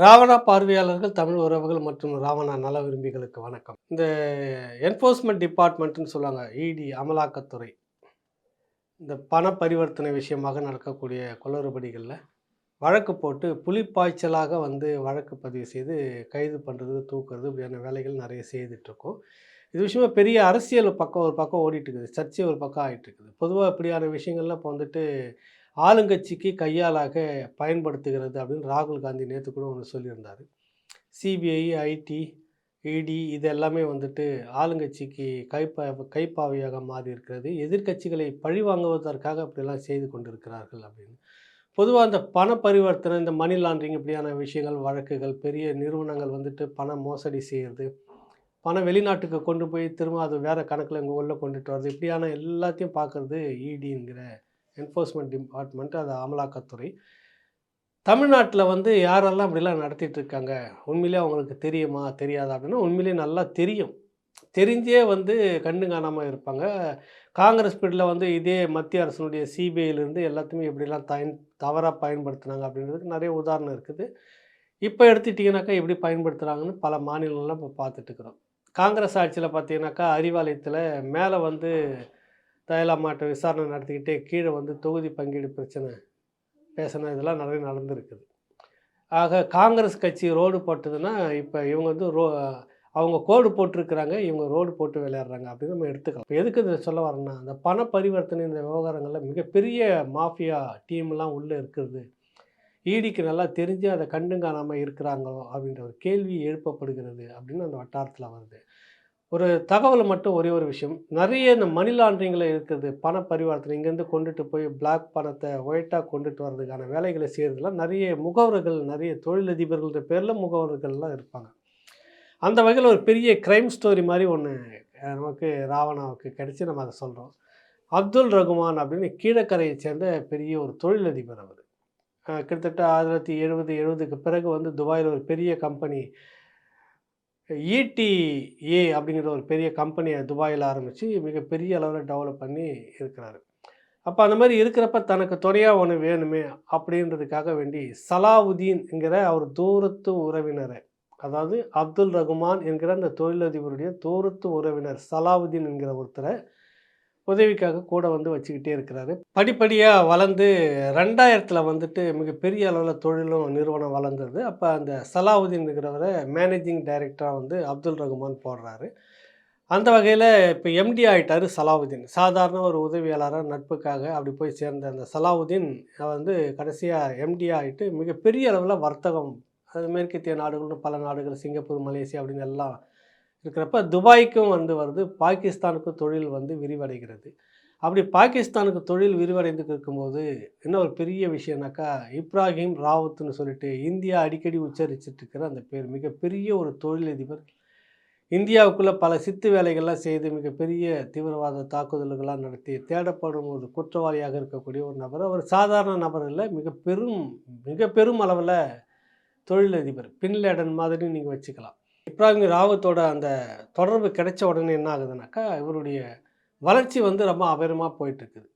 ராவணா பார்வையாளர்கள் தமிழ் உறவுகள் மற்றும் ராவணா நல விரும்பிகளுக்கு வணக்கம். இந்த என்ஃபோர்ஸ்மெண்ட் டிபார்ட்மெண்ட்னு சொல்லுவாங்க இடி அமலாக்கத்துறை. இந்த பண பரிவர்த்தனை விஷயமாக நடக்கக்கூடிய குளறுபடிகளில் வழக்கு போட்டு புலிப்பாய்ச்சலாக வந்து வழக்கு பதிவு செய்து கைது பண்ணுறது தூக்குறது இப்படியான வேலைகள் நிறைய செய்துட்ருக்கோம். இது விஷயமா பெரிய அரசியல் பக்கம் ஒரு பக்கம் ஓடிட்டுருக்குது சர்ச்சை ஒரு பக்கம் ஆகிட்டு இருக்குது பொதுவாக இப்படியான விஷயங்கள்லாம் இப்போ வந்துட்டு ஆளுங்கட்சிக்கு கையாளாக பயன்படுத்துகிறது அப்படின்னு ராகுல் காந்தி நேற்று கூட ஒன்று சொல்லியிருந்தார். சிபிஐ ஐடி இடி இது எல்லாமே வந்துட்டு ஆளுங்கட்சிக்கு கைப்பா கைப்பாவையாக மாறி இருக்கிறது. எதிர்க்கட்சிகளை பழி வாங்குவதற்காக அப்படிலாம் செய்து கொண்டிருக்கிறார்கள் அப்படின்னு. பொதுவாக அந்த பண பரிவர்த்தனை இந்த மணி லாண்ட்ரிங் இப்படியான விஷயங்கள் வழக்குகள் பெரிய நிறுவனங்கள் வந்துட்டு பண மோசடி செய்கிறது பணம் வெளிநாட்டுக்கு கொண்டு போய் திரும்ப அது வேறு கணக்கில் இங்கே உள்ளே கொண்டுட்டு வர்றது இப்படியான எல்லாத்தையும் பார்க்குறது இடிங்கிற என்ஃபோர்ஸ்மெண்ட் டிபார்ட்மெண்ட் அது அமலாக்கத்துறை. தமிழ்நாட்டில் வந்து யாரெல்லாம் இப்படிலாம் நடத்திட்டு இருக்காங்க உண்மையிலே அவங்களுக்கு தெரியுமா? தெரியாதா? அப்படின்னா உண்மையிலே நல்லா தெரியும். தெரிஞ்சே வந்து கண்ணு காணாமல் இருப்பாங்க. காங்கிரஸ் பீரியடில் வந்து இதே மத்திய அரசினுடைய சிபிஐலேருந்து எல்லாத்தையுமே எப்படிலாம் தயன் தவறாக பயன்படுத்துனாங்க அப்படின்றதுக்கு நிறைய உதாரணம் இருக்குது. இப்போ எடுத்துட்டிங்கனாக்கா எப்படி பயன்படுத்துகிறாங்கன்னு பல மாநிலங்கள்லாம் இப்போ பார்த்துட்டு இருக்கிறோம் காங்கிரஸ் ஆட்சியில் பார்த்தீங்கன்னாக்கா அறிவாலயத்தில் மேலே வந்து தயலாமாட்ட விசாரணை நடத்திக்கிட்டே கீழே வந்து தொகுதி பங்கீடு பிரச்சனை பேசின இதெல்லாம் நிறைய நடந்திருக்குது. ஆக காங்கிரஸ் கட்சி ரோடு போட்டதுன்னா இப்போ இவங்க வந்து ரோ அவங்க கோடு போட்டிருக்கிறாங்க இவங்க ரோடு போட்டு விளையாடுறாங்க அப்படின்னு நம்ம எடுத்துக்கலாம். இப்போ எதுக்கு இதை சொல்ல வரேன்னா அந்த பண பரிவர்த்தனை இந்த விவகாரங்களில் மிகப்பெரிய மாஃபியா டீம்லாம் உள்ளே இருக்கிறது ஈடிக்கு நல்லா தெரிஞ்சு அதை கண்டும் காணாமல் இருக்கிறாங்களோ அப்படின்ற ஒரு கேள்வி எழுப்பப்படுகிறது அப்படின்னு அந்த வட்டாரத்தில் வருது. ஒரு தகவலை மட்டும் ஒரே ஒரு விஷயம். நிறைய இந்த மணி லாண்ட்ரிங்கில் இருக்கிறது பண பரிவர்த்தனை இங்கேருந்து கொண்டுட்டு போய் பிளாக் பணத்தை ஒயிட்டாக கொண்டுட்டு வர்றதுக்கான வேலைகளை செய்கிறதுலாம் நிறைய முகவர்கள் நிறைய தொழிலதிபர்கள்ன்ற பேரில் முகவர்கள்லாம் இருப்பாங்க. அந்த வகையில் ஒரு பெரிய க்ரைம் ஸ்டோரி மாதிரி ஒன்று நமக்கு ராவணாவுக்கு கிடச்சி நம்ம அதை சொல்கிறோம் அப்துல் ரகுமான் அப்படின்னு கீழக்கரையை சேர்ந்த பெரிய ஒரு தொழிலதிபர் அவர். கிட்டத்தட்ட ஆயிரத்தி எழுபது எழுபதுக்கு பிறகு வந்து துபாயில் ஒரு பெரிய கம்பெனி இடிஏ அப்படிங்கிற ஒரு பெரிய கம்பெனியை துபாயில் ஆரம்பித்து மிகப்பெரிய அளவில் டெவலப் பண்ணி இருக்கிறாரு. அப்போ அந்த மாதிரி இருக்கிறப்ப தனக்கு துணையாக ஒன்று வேணுமே அப்படின்றதுக்காக வேண்டி சலாவுதீன்ங்கிற அவர் தூரத்து உறவினரை அதாவது அப்துல் ரகுமான் என்கிற அந்த தொழிலதிபருடைய தூரத்து உறவினர் சலாவுதீன் என்கிற ஒருத்தரை உதவிக்காக கூட வந்து வச்சுக்கிட்டே இருக்கிறாரு. படிப்படியாக வளர்ந்து ரெண்டாயிரத்தில் வந்துட்டு மிகப்பெரிய அளவில் தொழிலும் நிறுவனம் வளர்ந்தது. அப்போ அந்த சலாவுதீன்ங்கிறவரை மேனேஜிங் டைரக்டராக வந்து அப்துல் ரகுமான் போடுறாரு. அந்த வகையில் இப்போ எம்டி ஆகிட்டார் சலாவுதீன். சாதாரண ஒரு உதவியாளராக நட்புக்காக அப்படி போய் சேர்ந்த அந்த சலாவுதீன் வந்து கடைசியாக எம்டி ஆகிட்டு மிகப்பெரிய அளவில் வர்த்தகம். அது மேற்கத்திய நாடுகள்னு பல நாடுகள் சிங்கப்பூர் மலேசியா அப்படின்னு எல்லாம் இருக்கிறப்ப துபாய்க்கும் வந்து வருது பாகிஸ்தானுக்கும் தொழில் வந்து விரிவடைகிறது. அப்படி பாகிஸ்தானுக்கு தொழில் விரிவடைந்து இருக்கும்போது என்ன ஒரு பெரிய விஷயம்னாக்கா இப்ராஹிம் ராவத்னு சொல்லிட்டு இந்தியா அடிக்கடி உச்சரிச்சுட்டு இருக்கிற அந்த பேர் மிகப்பெரிய ஒரு தொழிலதிபர். இந்தியாவுக்குள்ளே பல சித்து வேலைகள்லாம் செய்து மிகப்பெரிய தீவிரவாத தாக்குதல்கள்லாம் நடத்தி தேடப்படும் ஒரு குற்றவாளியாக இருக்கக்கூடிய ஒரு நபர். அவர் சாதாரண நபர் இல்லை மிக பெரும் மிக பெரும் அளவில் தொழிலதிபர். பின்லேடன் மாதிரி நீங்கள் வச்சுக்கலாம். இப்ராஹிம் ராவத்தோட அந்த தொடர்பு கிடைச்ச உடனே என்ன ஆகுதுனாக்கா இவருடைய வளர்ச்சி வந்து ரொம்ப அபரமாக போயிட்டுருக்குது.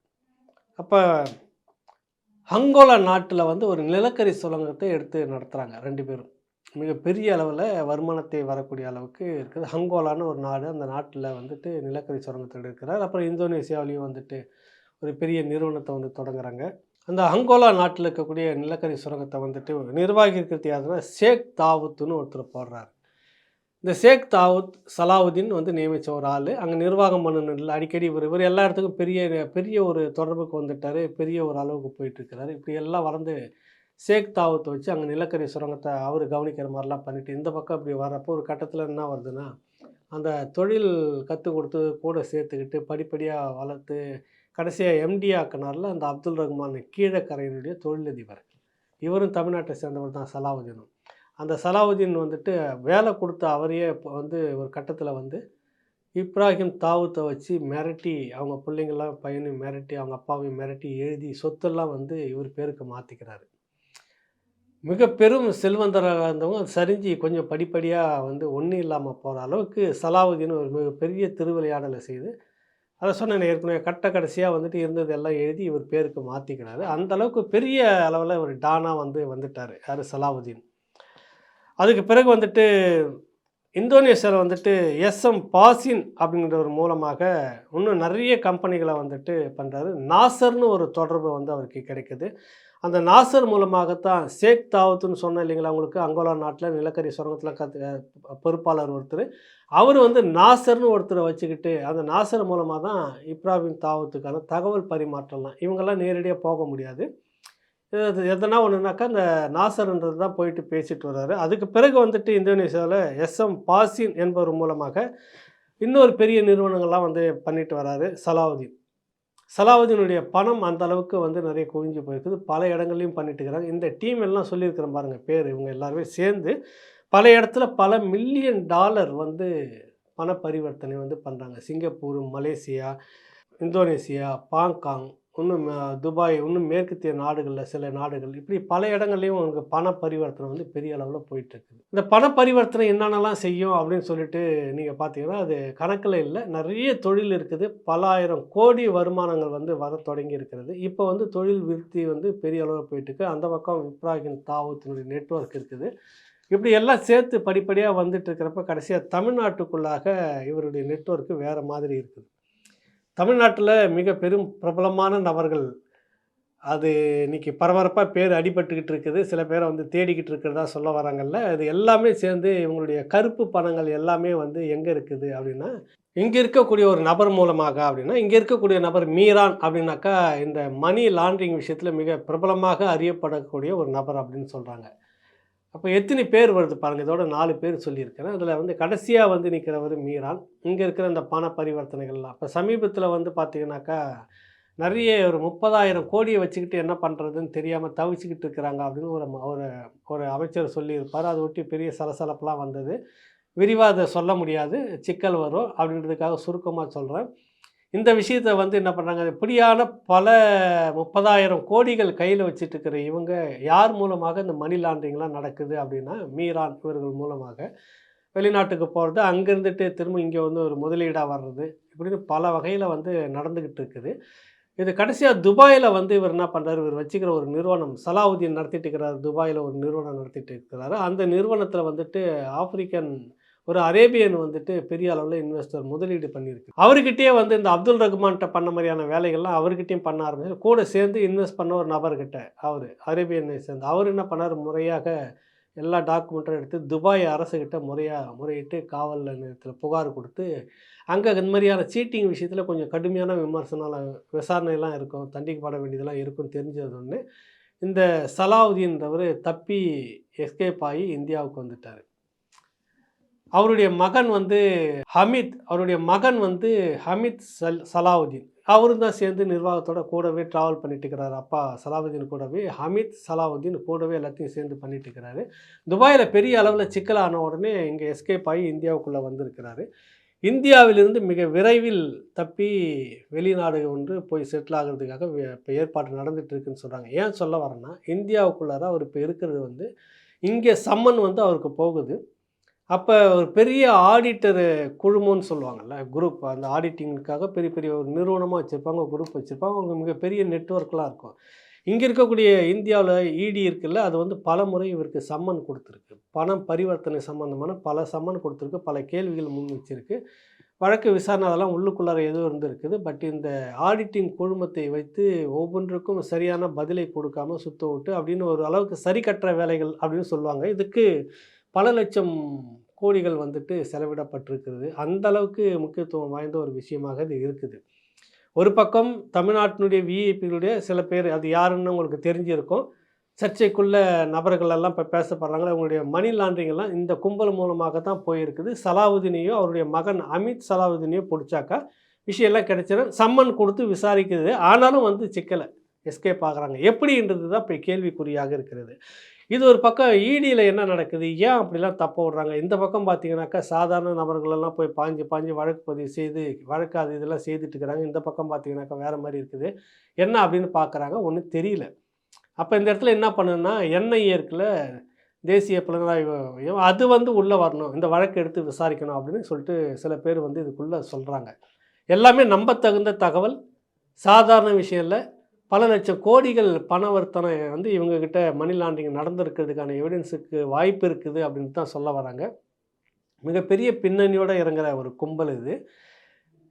அப்போ ஹங்கோலா நாட்டில் வந்து ஒரு நிலக்கரி சுரங்கத்தை எடுத்து நடத்துகிறாங்க ரெண்டு பேரும். மிகப்பெரிய அளவில் வருமானத்தை வரக்கூடிய அளவுக்கு இருக்குது. ஹங்கோலான்னு ஒரு நாடு அந்த நாட்டில் வந்துட்டு நிலக்கரி சுரங்கத்தை எடுக்கிறார். அப்புறம் இந்தோனேசியாவிலையும் வந்துட்டு ஒரு பெரிய நிறுவனத்தை வந்து தொடங்குறாங்க. அந்த அங்கோலா நாட்டில் இருக்கக்கூடிய நிலக்கரி சுரங்கத்தை வந்துட்டு நிர்வாகி இருக்கிறது யாருன்னா ஷேக் தாவூத்துன்னு ஒருத்தர் போடுறாரு. இந்த ஷேக் தாவூத் சலாவுதீன் வந்து நியமித்த ஒரு ஆள். அங்கே நிர்வாகம் பண்ணணும் அடிக்கடி இவர் இவர் எல்லா இடத்துக்கும் பெரிய பெரிய ஒரு தொடர்புக்கு வந்துட்டார் பெரிய ஒரு அளவுக்கு போயிட்டுருக்கிறாரு இப்படி எல்லாம் வளர்ந்து ஷேக் தாவூத்தை வச்சு அங்கே நிலக்கரி சுரங்கத்தை அவர் கவனிக்கிற மாதிரிலாம் பண்ணிவிட்டு இந்த பக்கம் இப்படி வர்றப்போ ஒரு கட்டத்தில் என்ன வருதுன்னா அந்த தொழில் கற்றுக் கொடுத்து கூட சேர்த்துக்கிட்டு படிப்படியாக வளர்த்து கடைசியாக எம்டி ஆக்கினாரில் அந்த அப்துல் ரஹ்மான் கீழக்கரையினுடைய தொழிலதிபர். இவரும் தமிழ்நாட்டை சேர்ந்தவர் தான் சலாவுதீனும். அந்த சலாவுதீன் வந்துட்டு வேலை கொடுத்த அவரையே இப்போ வந்து ஒரு கட்டத்தில் வந்து இப்ராஹிம் தாவூத்தை வச்சு மிரட்டி அவங்க பிள்ளைங்கள்லாம் பையனையும் மிரட்டி அவங்க அப்பாவையும் மிரட்டி எழுதி சொத்தெல்லாம் வந்து இவர் பேருக்கு மாற்றிக்கிறாரு மிக பெரும் செல்வந்தராக இருந்தவங்க சரிஞ்சு கொஞ்சம் படிப்படியாக வந்து ஒன்றும் இல்லாமல் போகிற அளவுக்கு சலாவுதீன் ஒரு மிகப்பெரிய திருவிளையாடலை செய்து அதை சொன்னேன் ஏற்கனவே கட்ட கடைசியாக வந்துட்டு இருந்தது எல்லாம் எழுதி இவர் பேருக்கு மாற்றிக்கிறாரு அந்த அளவுக்கு பெரிய அளவில் ஒரு டானா வந்து வந்துட்டார் யார் சலாவுதீன். அதுக்கு பிறகு வந்துட்டு இந்தோனேஷியாவில் வந்துட்டு எஸ்எம் பாசின் அப்படிங்கிறவர் மூலமாக இன்னும் நிறைய கம்பெனிகளை வந்துட்டு பண்ணுறாரு நாசர்னு ஒரு தொடர்பு வந்து அவருக்கு கிடைக்குது. அந்த நாசர் மூலமாகத்தான் ஷேக் தாவத்துன்னு சொன்னேன் இல்லைங்களா உங்களுக்கு? அங்கோலா நாட்டில் நிலக்கரி சுரங்கத்தில் கத்து பொறுப்பாளர் ஒருத்தர். அவர் வந்து நாசர்னு ஒருத்தரை வச்சுக்கிட்டு அந்த நாசர் மூலமாக தான் இப்ராஹிம் தாவத்துக்கான தகவல் பரிமாற்றலாம் இவங்கெல்லாம் நேரடியாக போக முடியாது. இது எதனா ஒன்றுனாக்கா இந்த நாசர்ன்றது தான் போயிட்டு பேசிட்டு வர்றாரு. அதுக்கு பிறகு வந்துட்டு இந்தோனேஷியாவில் எஸ்எம் பாசின் என்பவர் மூலமாக இன்னொரு பெரிய நிறுவனங்கள்லாம் வந்து பண்ணிட்டு வராரு சலாவுதீன். சலாவுதீனுடைய பணம் அந்த அளவுக்கு வந்து நிறைய குவிஞ்சு போயிருக்குது. பல இடங்கள்லையும் பண்ணிட்டு இருக்கிறாங்க. இந்த டீம் எல்லாம் சொல்லியிருக்கிறேன் பாருங்கள் பேர் இவங்க எல்லாருமே சேர்ந்து. பல இடத்துல பல மில்லியன் டாலர் வந்து பண பரிவர்த்தனை வந்து பண்ணுறாங்க சிங்கப்பூர் மலேசியா இந்தோனேசியா பாங்காங் இன்னும் துபாய் இன்னும் மேற்கத்திய நாடுகளில் சில நாடுகள் இப்படி பல இடங்கள்லையும் உங்களுக்கு பண பரிவர்த்தனை வந்து பெரிய அளவில் போயிட்டு இருக்குது இந்த பண பரிவர்த்தனை என்னென்னலாம் செய்யும் அப்படின்னு சொல்லிட்டு நீங்கள் பார்த்தீங்கன்னா அது கணக்கில் இல்லை. நிறைய தொழில் இருக்குது. பல ஆயிரம் கோடி வருமானங்கள் வந்து வர தொடங்கி இருக்கிறது. இப்போ வந்து தொழில் விருத்தி வந்து பெரிய அளவில் போயிட்டுருக்கு. அந்த பக்கம் இப்ராஹிம் தாவூத்தினுடைய நெட்வொர்க் இருக்குது. இப்படி எல்லாம் சேர்த்து படிப்படியாக வந்துட்டு இருக்கிறப்ப கடைசியாக தமிழ்நாட்டுக்குள்ளாக இவருடைய நெட்ஒர்க்கு வேறு மாதிரி இருக்குது. தமிழ்நாட்டில் மிக பெரும் பிரபலமான நபர்கள். அது இன்னைக்கு பரபரப்பாக பேர் அடிபட்டுக்கிட்டு இருக்குது. சில பேரை வந்து தேடிக்கிட்டு இருக்கிறதா சொல்ல வராங்கல்ல. அது எல்லாமே சேர்ந்து இவங்களுடைய கருப்பு பணங்கள் எல்லாமே வந்து எங்கே இருக்குது அப்படின்னா இங்கே இருக்கக்கூடிய ஒரு நபர் மூலமாக அப்படின்னா இங்கே இருக்கக்கூடிய நபர் மீரான் அப்படின்னாக்கா இந்த மணி லாண்ட்ரிங் விஷயத்தில் மிக பிரபலமாக அறியப்படக்கூடிய ஒரு நபர் அப்படின்னு சொல்கிறாங்க அப்போ எத்தனை பேர் வருது பாருங்கள் இதோட நாலு பேர் சொல்லியிருக்கிறேன். அதில் வந்து கடைசியாக வந்து நிற்கிறவர் மீரான். இங்கே இருக்கிற அந்த பண பரிவர்த்தனைகள்லாம். இப்போ சமீபத்தில் வந்து பார்த்தீங்கன்னாக்கா நிறைய ஒரு முப்பதாயிரம் கோடியை வச்சுக்கிட்டு என்ன பண்ணுறதுன்னு தெரியாமல் தவிச்சுக்கிட்டு இருக்கிறாங்க அப்படின்னு ஒரு ஒரு ஒரு அமைச்சர் சொல்லியிருப்பார். அதை ஒட்டி பெரிய சலசலப்பெலாம் வந்தது. விரிவாக அதை சொல்ல முடியாது. சிக்கல் வரும் அப்படின்றதுக்காக சுருக்கமாக சொல்கிறேன் இந்த விஷயத்தை வந்து என்ன பண்ணுறாங்க இப்படியான பல முப்பதாயிரம் கோடிகள் கையில் வச்சுட்டு இருக்கிற இவங்க யார் மூலமாக இந்த மணி லாண்ட்ரிங்லாம் நடக்குது அப்படின்னா மீரான் இவர்கள் மூலமாக. வெளிநாட்டுக்கு போகிறது அங்கேருந்துட்டு திரும்ப இங்கே வந்து ஒரு முதலீடாக வர்றது இப்படின்னு பல வகையில் வந்து நடந்துக்கிட்டு இருக்குது இது கடைசியாக துபாயில் வந்து இவர் என்ன பண்ணுறாரு இவர் வச்சுக்கிற ஒரு நிறுவனம் சலாவுதீன் நடத்திட்டு இருக்கிறார் துபாயில் ஒரு நிறுவனம் நடத்திட்டு இருக்கிறாரு அந்த நிறுவனத்தில் வந்துட்டு ஆப்பிரிக்கன் ஒரு அரேபியன் வந்துட்டு பெரிய அளவில் இன்வெஸ்டர் முதலீடு பண்ணியிருக்கு. அவர்கிட்டயே வந்து இந்த அப்துல் ரகுமான்கிட்ட பண்ண மாதிரியான வேலைகள்லாம் அவர்கிட்டயும் பண்ண ஆரம்பிச்சு கூட சேர்ந்து இன்வெஸ்ட் பண்ண ஒரு நபர்கிட்ட அவர் அரேபியனை சேர்ந்து. அவர் என்ன பண்ணார்? முறையாக எல்லா டாக்குமெண்ட்டும் எடுத்து துபாய் அரசுகிட்ட முறையாக முறையிட்டு காவல் நிலையத்தில் புகார் கொடுத்து அங்கே இந்த மாதிரியான சீட்டிங் விஷயத்தில் கொஞ்சம் கடுமையான விமர்சனம் விசாரணையெல்லாம் இருக்கும் தண்டிக்கப்பட வேண்டியதெல்லாம் இருக்கும் தெரிஞ்சது ஒன்று இந்த சலாவுதீன்றவர் தப்பி எஸ்கேப் ஆகி இந்தியாவுக்கு வந்துட்டார். அவருடைய மகன் வந்து ஹமீத் அவருடைய மகன் வந்து ஹமீத் சல் சலாவுதீன். அவரும் தான் சேர்ந்து நிர்வாகத்தோட கூடவே ட்ராவல் பண்ணிட்டு இருக்கிறாரு. அப்பா சலாவுதீன் கூடவே ஹமீத் சலாவுதீன் கூடவே எல்லாத்தையும் சேர்ந்து பண்ணிட்டு இருக்கிறாரு. துபாயில் பெரிய அளவில் சிக்கலான உடனே இங்கே எஸ்கேப் ஆகி இந்தியாவுக்குள்ளே வந்திருக்கிறாரு. இந்தியாவிலிருந்து மிக விரைவில் தப்பி வெளிநாடு ஒன்று போய் செட்டில் ஆகிறதுக்காக இப்போ ஏற்பாடு நடந்துட்டு இருக்குன்னு சொல்கிறாங்க ஏன் சொல்ல வரேன்னா இந்தியாவுக்குள்ளார அவர் இப்போ இருக்கிறது வந்து இங்கே சம்மன் வந்து அவருக்கு போகுது. அப்போ ஒரு பெரிய ஆடிட்டர் குழுமம்னு சொல்லுவாங்கல்ல குரூப் அந்த ஆடிட்டிங்காக பெரிய பெரிய ஒரு நிறுவனமாக வச்சுருப்பாங்க குரூப் வச்சுருப்பாங்க. அவங்க மிகப்பெரிய நெட்வொர்க்லாம் இருக்கும். இங்கே இருக்கக்கூடிய இந்தியாவில் இடி இருக்குல்ல அது வந்து பல முறை இவருக்கு சம்மன் கொடுத்துருக்கு. பணம் பரிவர்த்தனை சம்மந்தமான பல சம்மன் கொடுத்துருக்கு. பல கேள்விகள் முன் வச்சிருக்கு. வழக்கு விசாரணை அதெல்லாம் உள்ளுக்குள்ளார எதுவும் இருந்திருக்குது. பட் இந்த ஆடிட்டிங் குழுமத்தை வைத்து ஒவ்வொன்றுக்கும் சரியான பதிலை கொடுக்காம சுத்த விட்டு அப்படின்னு ஒரு அளவுக்கு சரி கட்டுற வேலைகள் அப்படின்னு சொல்லுவாங்க. இதுக்கு பல லட்சம் கோடிகள் வந்துட்டு செலவிடப்பட்டிருக்கிறது. அந்த அளவுக்கு முக்கியத்துவம் வாய்ந்த ஒரு விஷயமாக இது இருக்குது. ஒரு பக்கம் தமிழ்நாட்டினுடைய விஐபிகளுடைய சில பேர் அது யாருன்னு உங்களுக்கு தெரிஞ்சிருக்கும். சர்ச்சைக்குள்ள நபர்கள் எல்லாம் இப்போ பேசப்படுறாங்க அவங்களுடைய மணி லாண்ட்ரிங் எல்லாம் இந்த கும்பல் மூலமாக தான் போயிருக்குது. சலாவுதீனையும் அவருடைய மகன் அமித் சலாவுதீனையும் பிடிச்சாக்கா விஷயம் எல்லாம் கிடைச்சிடும் சம்மன் கொடுத்து விசாரிக்குது. ஆனாலும் வந்து சிக்கலை எஸ்கேப் ஆகுறாங்க. எப்படின்றது தான் இப்போ கேள்விக்குறியாக இருக்கிறது. இது ஒரு பக்கம் ஈடியில் என்ன நடக்குது? ஏன் அப்படிலாம் தப்ப விடுறாங்க? இந்த பக்கம் பார்த்தீங்கன்னாக்கா சாதாரண நபர்களெல்லாம் போய் பாஞ்சு பாஞ்சு வழக்கு பதிவு செய்து வழக்கு அது இதெல்லாம் செய்துட்டு இருக்கிறாங்க. இந்த பக்கம் பார்த்தீங்கன்னாக்கா வேறு மாதிரி இருக்குது. என்ன அப்படின்னு பார்க்குறாங்க ஒன்றும் தெரியல. அப்போ இந்த இடத்துல என்ன பண்ணுன்னா என்ஐஏ இருக்குல்ல தேசிய புலனாய்வு மையம் அது வந்து உள்ளே வரணும். இந்த வழக்கு எடுத்து விசாரிக்கணும் அப்படின்னு சொல்லிட்டு சில பேர் வந்து இதுக்குள்ளே சொல்கிறாங்க எல்லாமே நம்பத்தகுந்த தகவல். சாதாரண விஷயம் இல்லை. பல லட்சம் கோடிகள் பணவர்த்தனை வந்து இவங்கக்கிட்ட மணி லாண்டரிங் நடந்திருக்கிறதுக்கான எவிடன்ஸுக்கு வாய்ப்பு இருக்குது அப்படின்னு தான் சொல்ல வராங்க. மிகப்பெரிய பின்னணியோடு இறங்குற ஒரு கும்பல் இது.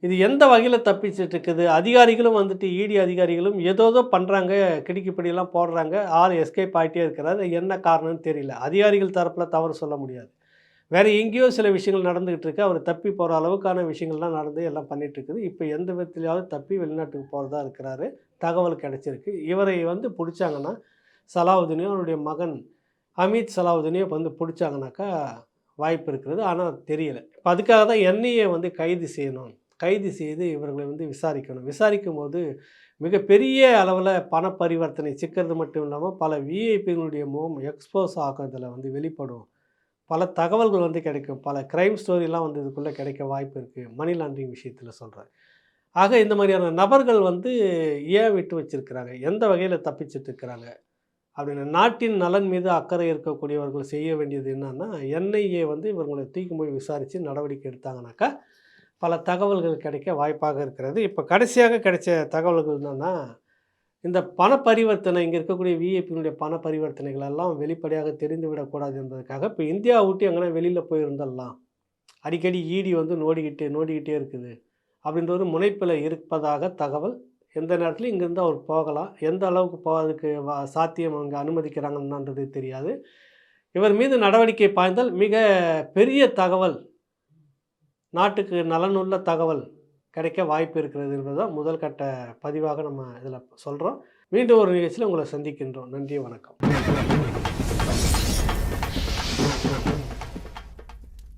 இது எந்த வகையில் தப்பிச்சுட்டு இருக்குது? அதிகாரிகளும் வந்துட்டு இடி அதிகாரிகளும் ஏதோதோ பண்ணுறாங்க கிடுக்கிப்படியெல்லாம் போடுறாங்க ஆள் எஸ்கேப் ஆகிட்டே இருக்கிறாரு. என்ன காரணம்னு தெரியல. அதிகாரிகள் தரப்பில் தவறு சொல்ல முடியாது. வேறு எங்கேயோ சில விஷயங்கள் நடந்துக்கிட்டு இருக்கு. அவர் தப்பி போகிற அளவுக்கான விஷயங்கள்லாம் நடந்து எல்லாம் பண்ணிகிட்ருக்குது இருக்குது. இப்போ எந்த விதத்துலையாவது தப்பி வெளிநாட்டுக்கு போகிறதா இருக்கிறாரு. தகவல் கிடைச்சிருக்கு. இவரை வந்து பிடிச்சாங்கன்னா சலாவுதீனையும் அவருடைய மகன் அமித் சலாவுதீனையும் வந்து பிடிச்சாங்கனாக்கா வாய்ப்பு இருக்கிறது. ஆனால் தெரியல. இப்போ அதுக்காக தான் என்ஐஏ வந்து கைது செய்யணும். கைது செய்து இவர்களை வந்து விசாரிக்கணும். விசாரிக்கும் போது மிகப்பெரிய அளவில் பண பரிவர்த்தனை சிக்கிறது மட்டும் இல்லாமல் பல விஐபிகளுடைய முகம் எக்ஸ்போஸ் ஆகிறதுல வந்து வெளிப்படும். பல தகவல்கள் வந்து கிடைக்கும். பல க்ரைம் ஸ்டோரிலாம் வந்து இதுக்குள்ளே கிடைக்க வாய்ப்பு இருக்குது மணி லாண்ட்ரிங் விஷயத்தில் சொல்கிறேன் ஆக இந்த மாதிரியான நபர்கள் வந்து ஏன் விட்டு வச்சிருக்கிறாங்க? எந்த வகையில் தப்பிச்சிட்டு இருக்கிறாங்க? அப்படின்னு நாட்டின் நலன் மீது அக்கறை இருக்கக்கூடியவர்கள் செய்ய வேண்டியது என்னன்னா என்ஐஏ வந்து இவர்களை தூக்கி போய் விசாரித்து நடவடிக்கை எடுத்தாங்கனாக்கா பல தகவல்கள் கிடைக்க வாய்ப்பாக இருக்கிறது. இப்போ கடைசியாக கிடைச்ச தகவல்கள் என்னென்னா இந்த பண பரிவர்த்தனை இங்கே இருக்கக்கூடிய விஐபியினுடைய பண பரிவர்த்தனைகள் எல்லாம் வெளிப்படையாக தெரிந்து விடக்கூடாது என்பதற்காக இப்போ இந்தியா விட்டு எங்கன்னா வெளியில் போயிருந்தெல்லாம் அடிக்கடி ஈடி வந்து நோடிக்கிட்டே நோடிக்கிட்டே இருக்குது. அப்படின்ற ஒரு முனைப்பில் இருப்பதாக தகவல். எந்த நேரத்துலையும் இங்கேருந்து அவர் போகலாம். எந்த அளவுக்கு போவதுக்கு வா சாத்தியம் அங்கே அனுமதிக்கிறாங்கன்றது தெரியாது. இவர் மீது நடவடிக்கை பாய்ந்தால் மிக பெரிய தகவல் நாட்டுக்கு நலனுள்ள தகவல் கிடைக்க வாய்ப்பு இருக்கிறது என்பதுதான் முதல் கட்ட பதிவாக நம்ம இதில் சொல்கிறோம் மீண்டும் ஒரு நிகழ்ச்சியில் உங்களை சந்திக்கின்றோம். நன்றி வணக்கம்.